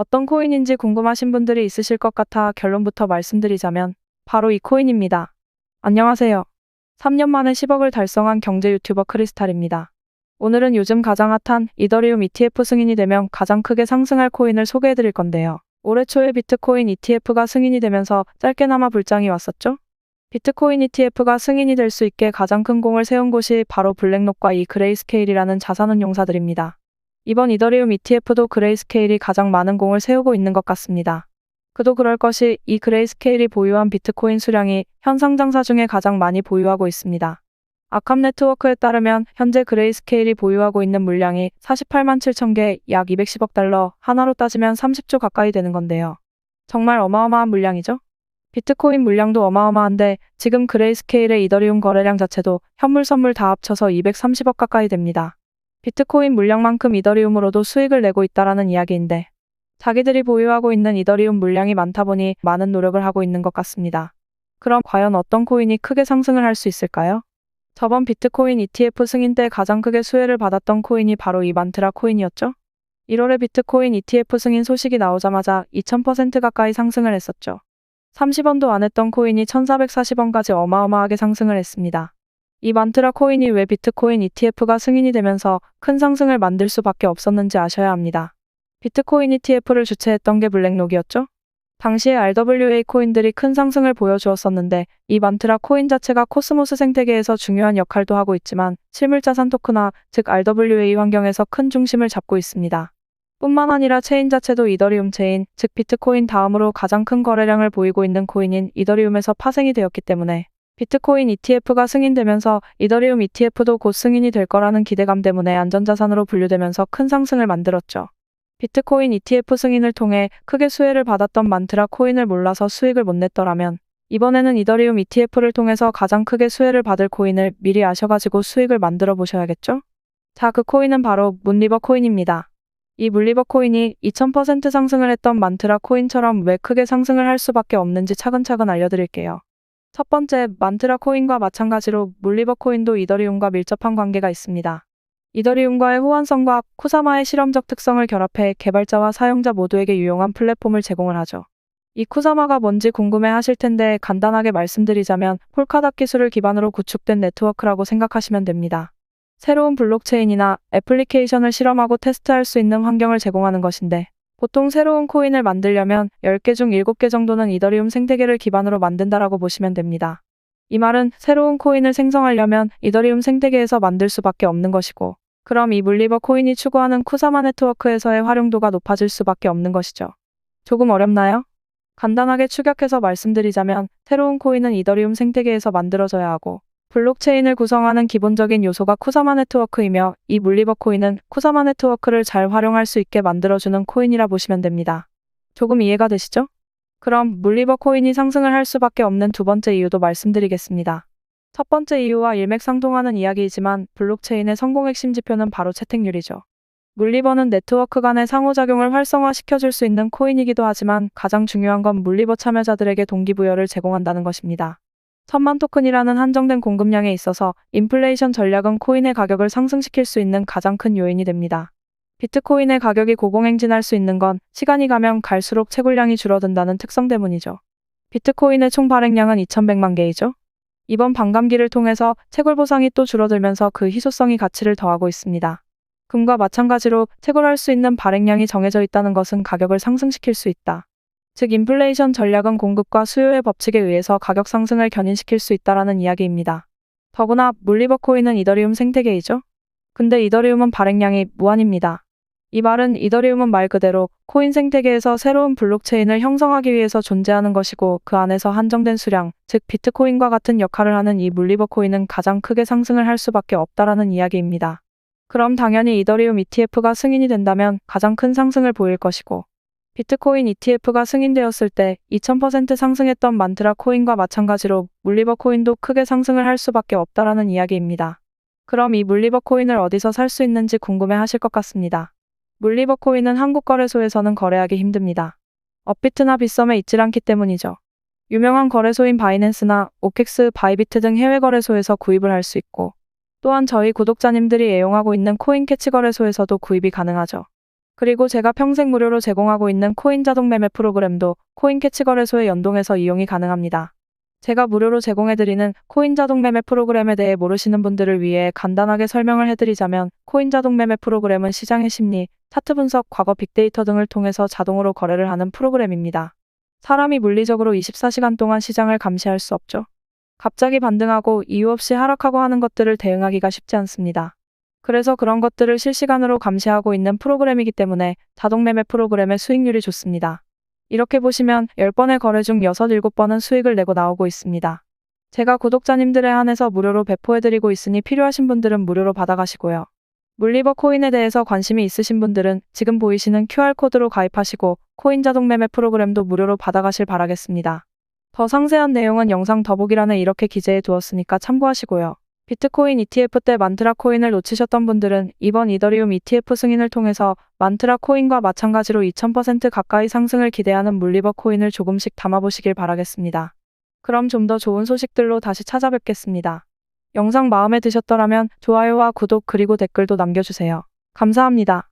어떤 코인인지 궁금하신 분들이 있으실 것 같아 결론부터 말씀드리자면 바로 이 코인입니다. 안녕하세요. 3년 만에 10억을 달성한 경제 유튜버 크리스탈입니다. 오늘은 요즘 가장 핫한 이더리움 ETF 승인이 되면 가장 크게 상승할 코인을 소개해 드릴 건데요. 올해 초에 비트코인 ETF가 승인이 되면서 짧게나마 불장이 왔었죠? 비트코인 ETF가 승인이 될 수 있게 가장 큰 공을 세운 곳이 바로 블랙록과 이 그레이스케일이라는 자산운용사들입니다. 이번 이더리움 ETF도 그레이스케일이 가장 많은 공을 세우고 있는 것 같습니다. 그도 그럴 것이 이 그레이스케일이 보유한 비트코인 수량이 현 상장사 중에 가장 많이 보유하고 있습니다. 아캄 네트워크에 따르면 현재 그레이스케일이 보유하고 있는 물량이 48만 7천 개, 약 210억 달러, 하나로 따지면 30조 가까이 되는 건데요. 정말 어마어마한 물량이죠? 비트코인 물량도 어마어마한데 지금 그레이스케일의 이더리움 거래량 자체도 현물 선물 다 합쳐서 230억 가까이 됩니다. 비트코인 물량만큼 이더리움으로도 수익을 내고 있다라는 이야기인데 자기들이 보유하고 있는 이더리움 물량이 많다 보니 많은 노력을 하고 있는 것 같습니다. 그럼 과연 어떤 코인이 크게 상승을 할 수 있을까요? 저번 비트코인 ETF 승인 때 가장 크게 수혜를 받았던 코인이 바로 이 만트라 코인이었죠? 1월에 비트코인 ETF 승인 소식이 나오자마자 2000% 가까이 상승을 했었죠. 30원도 안 했던 코인이 1440원까지 어마어마하게 상승을 했습니다. 이 만트라 코인이 왜 비트코인 ETF가 승인이 되면서 큰 상승을 만들 수밖에 없었는지 아셔야 합니다. 비트코인 ETF를 주최했던 게 블랙록이었죠? 당시에 RWA 코인들이 큰 상승을 보여주었었는데 이 만트라 코인 자체가 코스모스 생태계에서 중요한 역할도 하고 있지만 실물자산 토크나 즉 RWA 환경에서 큰 중심을 잡고 있습니다. 뿐만 아니라 체인 자체도 이더리움 체인, 즉 비트코인 다음으로 가장 큰 거래량을 보이고 있는 코인인 이더리움에서 파생이 되었기 때문에 비트코인 ETF가 승인되면서 이더리움 ETF도 곧 승인이 될 거라는 기대감 때문에 안전자산으로 분류되면서 큰 상승을 만들었죠. 비트코인 ETF 승인을 통해 크게 수혜를 받았던 만트라 코인을 몰라서 수익을 못 냈더라면 이번에는 이더리움 ETF를 통해서 가장 크게 수혜를 받을 코인을 미리 아셔가지고 수익을 만들어 보셔야겠죠? 자, 그 코인은 바로 문리버 코인입니다. 이 물리버 코인이 2000% 상승을 했던 만트라 코인처럼 왜 크게 상승을 할 수밖에 없는지 차근차근 알려드릴게요. 첫 번째, 만트라 코인과 마찬가지로 물리버 코인도 이더리움과 밀접한 관계가 있습니다. 이더리움과의 호환성과 쿠사마의 실험적 특성을 결합해 개발자와 사용자 모두에게 유용한 플랫폼을 제공을 하죠. 이 쿠사마가 뭔지 궁금해 하실 텐데 간단하게 말씀드리자면 폴카닷 기술을 기반으로 구축된 네트워크라고 생각하시면 됩니다. 새로운 블록체인이나 애플리케이션을 실험하고 테스트할 수 있는 환경을 제공하는 것인데 보통 새로운 코인을 만들려면 10개 중 7개 정도는 이더리움 생태계를 기반으로 만든다라고 보시면 됩니다. 이 말은 새로운 코인을 생성하려면 이더리움 생태계에서 만들 수밖에 없는 것이고 그럼 이 물리버 코인이 추구하는 쿠사마 네트워크에서의 활용도가 높아질 수밖에 없는 것이죠. 조금 어렵나요? 간단하게 축약해서 말씀드리자면 새로운 코인은 이더리움 생태계에서 만들어져야 하고 블록체인을 구성하는 기본적인 요소가 쿠사마 네트워크이며 이 물리버 코인은 쿠사마 네트워크를 잘 활용할 수 있게 만들어주는 코인이라 보시면 됩니다. 조금 이해가 되시죠? 그럼 물리버 코인이 상승을 할 수밖에 없는 두 번째 이유도 말씀드리겠습니다. 첫 번째 이유와 일맥상통하는 이야기이지만 블록체인의 성공 핵심 지표는 바로 채택률이죠. 물리버는 네트워크 간의 상호작용을 활성화시켜줄 수 있는 코인이기도 하지만 가장 중요한 건 물리버 참여자들에게 동기부여를 제공한다는 것입니다. 천만 토큰이라는 한정된 공급량에 있어서 인플레이션 전략은 코인의 가격을 상승시킬 수 있는 가장 큰 요인이 됩니다. 비트코인의 가격이 고공행진할 수 있는 건 시간이 가면 갈수록 채굴량이 줄어든다는 특성 때문이죠. 비트코인의 총 발행량은 2100만 개이죠. 이번 반감기를 통해서 채굴 보상이 또 줄어들면서 그 희소성이 가치를 더하고 있습니다. 금과 마찬가지로 채굴할 수 있는 발행량이 정해져 있다는 것은 가격을 상승시킬 수 있다. 즉 인플레이션 전략은 공급과 수요의 법칙에 의해서 가격 상승을 견인시킬 수 있다라는 이야기입니다. 더구나 물리버 코인은 이더리움 생태계이죠. 근데 이더리움은 발행량이 무한입니다. 이 말은 이더리움은 말 그대로 코인 생태계에서 새로운 블록체인을 형성하기 위해서 존재하는 것이고 그 안에서 한정된 수량, 즉 비트코인과 같은 역할을 하는 이 물리버 코인은 가장 크게 상승을 할 수밖에 없다라는 이야기입니다. 그럼 당연히 이더리움 ETF가 승인이 된다면 가장 큰 상승을 보일 것이고 비트코인 ETF가 승인되었을 때 2000% 상승했던 만트라 코인과 마찬가지로 물리버 코인도 크게 상승을 할 수밖에 없다라는 이야기입니다. 그럼 이 물리버 코인을 어디서 살 수 있는지 궁금해 하실 것 같습니다. 물리버 코인은 한국 거래소에서는 거래하기 힘듭니다. 업비트나 빗썸에 있질 않기 때문이죠. 유명한 거래소인 바이낸스나 오캑스, 바이비트 등 해외 거래소에서 구입을 할 수 있고 또한 저희 구독자님들이 애용하고 있는 코인캐치 거래소에서도 구입이 가능하죠. 그리고 제가 평생 무료로 제공하고 있는 코인 자동 매매 프로그램도 코인 캐치 거래소에 연동해서 이용이 가능합니다. 제가 무료로 제공해드리는 코인 자동 매매 프로그램에 대해 모르시는 분들을 위해 간단하게 설명을 해드리자면 코인 자동 매매 프로그램은 시장의 심리, 차트 분석, 과거 빅데이터 등을 통해서 자동으로 거래를 하는 프로그램입니다. 사람이 물리적으로 24시간 동안 시장을 감시할 수 없죠. 갑자기 반등하고 이유 없이 하락하고 하는 것들을 대응하기가 쉽지 않습니다. 그래서 그런 것들을 실시간으로 감시하고 있는 프로그램이기 때문에 자동 매매 프로그램의 수익률이 좋습니다. 이렇게 보시면 10번의 거래 중 6, 7번은 수익을 내고 나오고 있습니다. 제가 구독자님들에 한해서 무료로 배포해드리고 있으니 필요하신 분들은 무료로 받아가시고요. 물리버 코인에 대해서 관심이 있으신 분들은 지금 보이시는 QR코드로 가입하시고 코인 자동 매매 프로그램도 무료로 받아가실 바라겠습니다. 더 상세한 내용은 영상 더보기란에 이렇게 기재해 두었으니까 참고하시고요. 비트코인 ETF 때 만트라 코인을 놓치셨던 분들은 이번 이더리움 ETF 승인을 통해서 만트라 코인과 마찬가지로 2000% 가까이 상승을 기대하는 물리버 코인을 조금씩 담아보시길 바라겠습니다. 그럼 좀 더 좋은 소식들로 다시 찾아뵙겠습니다. 영상 마음에 드셨더라면 좋아요와 구독 그리고 댓글도 남겨주세요. 감사합니다.